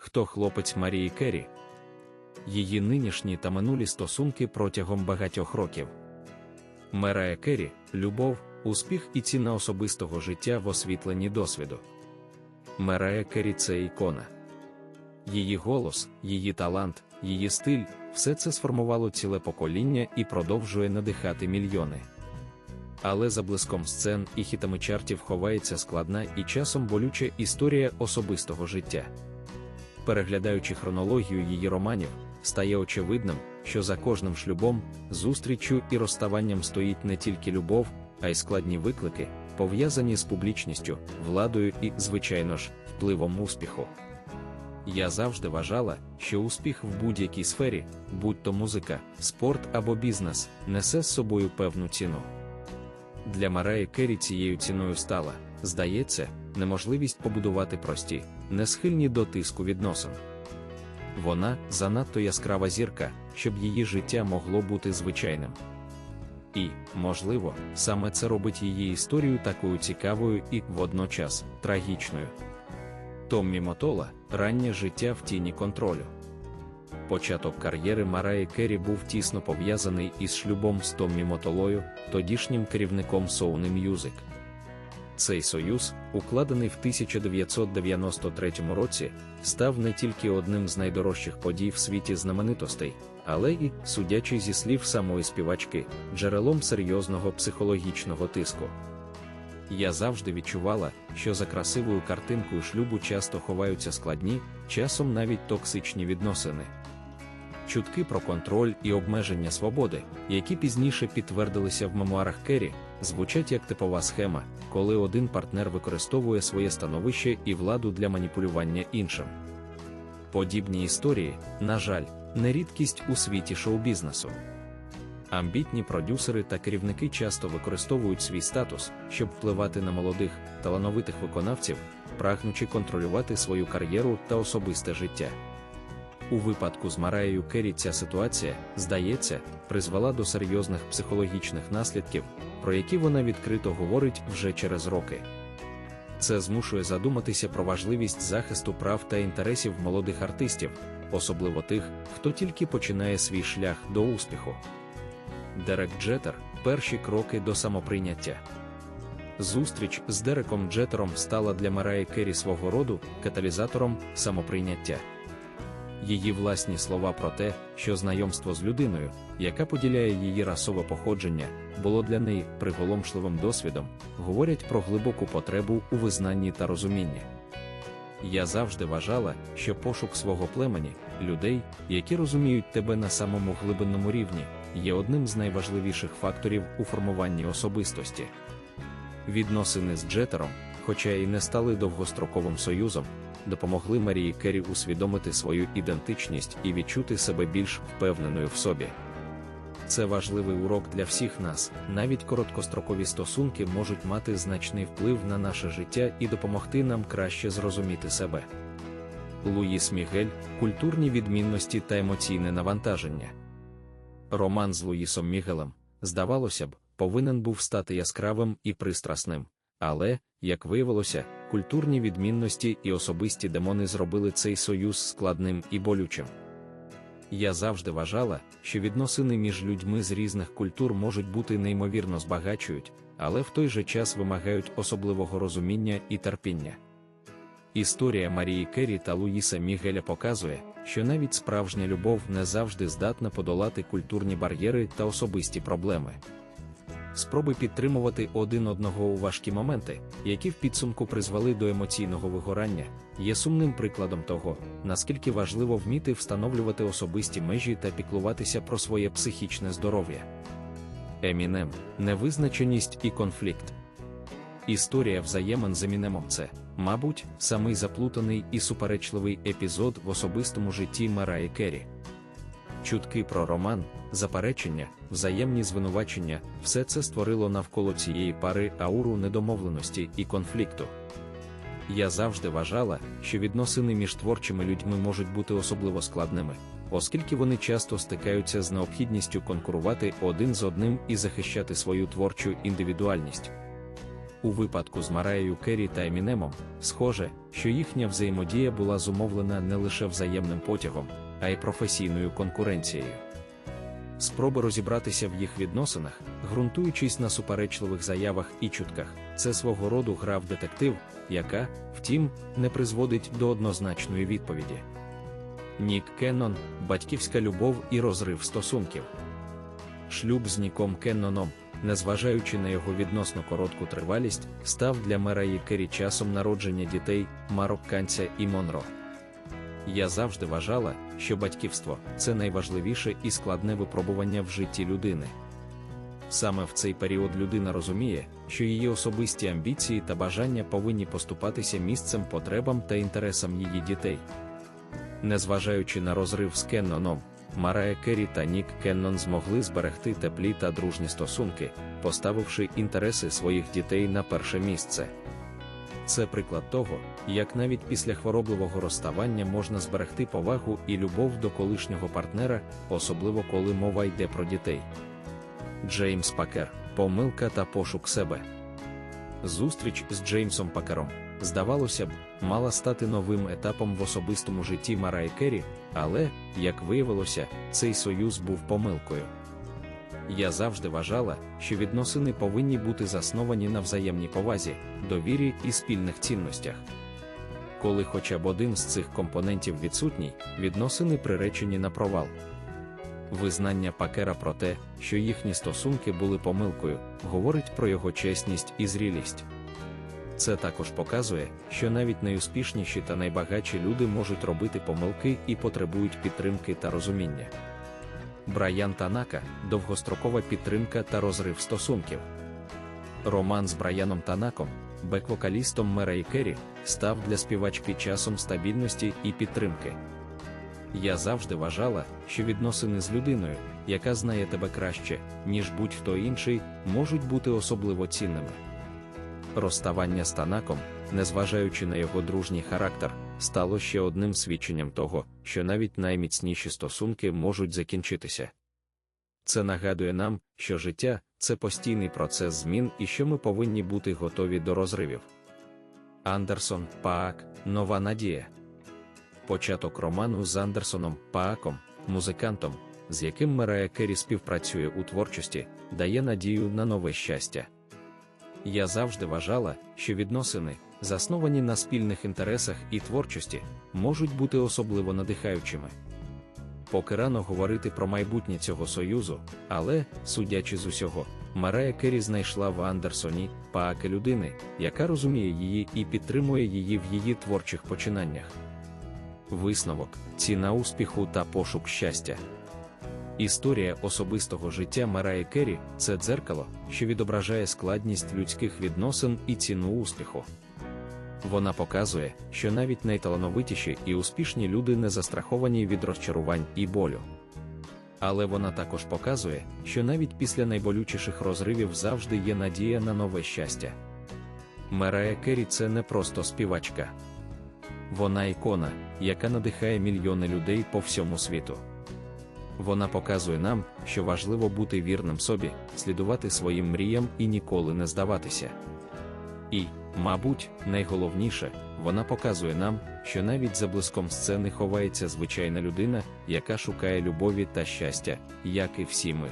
хто хлопець Марії Керрі? Її нинішні та минулі стосунки протягом багатьох років. Мерая Керрі любов, успіх і ціна особистого життя в освітленні досвіду. Мерая Керрі це ікона. Її голос, її талант, її стиль все це сформувало ціле покоління і продовжує надихати мільйони. Але за блиском сцен і хітами чартів ховається складна і часом болюча історія особистого життя. Переглядаючи хронологію її романів, стає очевидним, що за кожним шлюбом, зустріччю і розставанням стоїть не тільки любов, а й складні виклики, пов'язані з публічністю, владою і, звичайно ж, впливом успіху. Я завжди вважала, що успіх в будь-якій сфері, будь то музика, спорт або бізнес, несе з собою певну ціну. Для Мараї Керрі цією ціною стала, здається, неможливість побудувати прості, несхильні до тиску відносин. Вона занадто яскрава зірка, щоб її життя могло бути звичайним. І, можливо, саме це робить її історію такою цікавою і водночас трагічною. Томмі Мотола раннє життя в тіні контролю. Початок кар'єри Мараї Керрі був тісно пов'язаний із шлюбом з Томмі Мотолою, тодішнім керівником Sony Music. Цей союз, укладений в 1993 році, став не тільки одним з найдорожчих подій в світі знаменитостей, але і, судячи зі слів самої співачки, джерелом серйозного психологічного тиску. Я завжди відчувала, що за красивою картинкою шлюбу часто ховаються складні, часом навіть токсичні відносини. Чутки про контроль і обмеження свободи, які пізніше підтвердилися в мемуарах Керрі, звучать як типова схема, коли один партнер використовує своє становище і владу для маніпулювання іншим. Подібні історії, на жаль, не рідкість у світі шоу-бізнесу. Амбітні продюсери та керівники часто використовують свій статус, щоб впливати на молодих, талановитих виконавців, прагнучи контролювати свою кар'єру та особисте життя. У випадку з Мараєю Керрі ця ситуація, здається, призвела до серйозних психологічних наслідків, про які вона відкрито говорить вже через роки. Це змушує задуматися про важливість захисту прав та інтересів молодих артистів, особливо тих, хто тільки починає свій шлях до успіху. Дерек Джетер перші кроки до самоприйняття. Зустріч з Дереком Джетером стала для Мараї Керрі свого роду каталізатором самоприйняття. Її власні слова про те, що знайомство з людиною, яка поділяє її расове походження, було для неї приголомшливим досвідом, говорять про глибоку потребу у визнанні та розумінні. Я завжди вважала, що пошук свого племені, людей, які розуміють тебе на самому глибинному рівні, є одним з найважливіших факторів у формуванні особистості. Відносини з Джетером, хоча і не стали довгостроковим союзом, допомогли Марії Керрі усвідомити свою ідентичність і відчути себе більш впевненою в собі. Це важливий урок для всіх нас, навіть короткострокові стосунки можуть мати значний вплив на наше життя і допомогти нам краще зрозуміти себе. Луїс Мігель, культурні відмінності та емоційне навантаження. Роман з Луїсом Мігелем, здавалося б, повинен був стати яскравим і пристрасним, але, як виявилося, культурні відмінності і особисті демони зробили цей союз складним і болючим. Я завжди вважала, що відносини між людьми з різних культур можуть бути неймовірно збагачують, але в той же час вимагають особливого розуміння і терпіння. Історія Марії Керрі та Луїса Мігеля показує, що навіть справжня любов не завжди здатна подолати культурні бар'єри та особисті проблеми. Спроби підтримувати один одного у важкі моменти, які в підсумку призвели до емоційного вигорання, є сумним прикладом того, наскільки важливо вміти встановлювати особисті межі та піклуватися про своє психічне здоров'я. Емінем, невизначеність і конфлікт. Історія взаємин з Емінемом це, мабуть, самий заплутаний і суперечливий епізод в особистому житті Мараї Керрі. Чутки про роман, заперечення, взаємні звинувачення все це створило навколо цієї пари ауру недомовленості і конфлікту. Я завжди вважала, що відносини між творчими людьми можуть бути особливо складними, оскільки вони часто стикаються з необхідністю конкурувати один з одним і захищати свою творчу індивідуальність. У випадку з Мараєю Керрі та Емінемом, схоже, що їхня взаємодія була зумовлена не лише взаємним потягом, а й професійною конкуренцією. Спроби розібратися в їх відносинах, ґрунтуючись на суперечливих заявах і чутках, це свого роду гра в детектив, яка, втім, не призводить до однозначної відповіді. Нік Кеннон батьківська любов і розрив стосунків. Шлюб з Ніком Кенноном, незважаючи на його відносно коротку тривалість, став для Мераї Керрі часом народження дітей, марокканця і Монро. Я завжди вважала, що батьківство це найважливіше і складне випробування в житті людини. Саме в цей період людина розуміє, що її особисті амбіції та бажання повинні поступатися місцем потребам та інтересам її дітей. Незважаючи на розрив з Кенноном, Марая Керрі та Нік Кеннон змогли зберегти теплі та дружні стосунки, поставивши інтереси своїх дітей на перше місце. Це приклад того, як навіть після хворобливого розставання можна зберегти повагу і любов до колишнього партнера, особливо коли мова йде про дітей. Джеймс Пакер помилка та пошук себе. Зустріч з Джеймсом Пакером, здавалося б, мала стати новим етапом в особистому житті Мараї Керрі, але, як виявилося, цей союз був помилкою. Я завжди вважала, що відносини повинні бути засновані на взаємній повазі, довірі і спільних цінностях. Коли хоча б один з цих компонентів відсутній, відносини приречені на провал. Визнання пакера про те, що їхні стосунки були помилкою, говорить про його чесність і зрілість. Це також показує, що навіть найуспішніші та найбагатші люди можуть робити помилки і потребують підтримки та розуміння. Брайан Танака довгострокова підтримка та розрив стосунків. Роман з Брайаном Танаком, бек-вокалістом Мерей Керрі, став для співачки часом стабільності і підтримки. Я завжди вважала, що відносини з людиною, яка знає тебе краще, ніж будь-хто інший, можуть бути особливо цінними. Розставання з Танаком, незважаючи на його дружній характер, стало ще одним свідченням того, що навіть найміцніші стосунки можуть закінчитися. Це нагадує нам, що життя це постійний процес змін і що ми повинні бути готові до розривів. Андерсон Паак Нова надія. Початок роману з Андерсоном Пааком, музикантом, з яким Мерая Керрі співпрацює у творчості, дає надію на нове щастя. Я завжди вважала, що відносини, засновані на спільних інтересах і творчості, можуть бути особливо надихаючими. Поки рано говорити про майбутнє цього союзу, але, судячи з усього, Марая Керрі знайшла в Андерсоні пааки людини, яка розуміє її і підтримує її в її творчих починаннях. Висновок, ціна успіху та пошук щастя. Історія особистого життя Мараї Керрі – це дзеркало, що відображає складність людських відносин і ціну успіху. Вона показує, що навіть найталановитіші і успішні люди не застраховані від розчарувань і болю. Але вона також показує, що навіть після найболючіших розривів завжди є надія на нове щастя. Мерая Керрі це не просто співачка. Вона ікона, яка надихає мільйони людей по всьому світу. Вона показує нам, що важливо бути вірним собі, слідувати своїм мріям і ніколи не здаватися. І, мабуть, найголовніше, вона показує нам, що навіть за блиском сцени ховається звичайна людина, яка шукає любові та щастя, як і всі ми.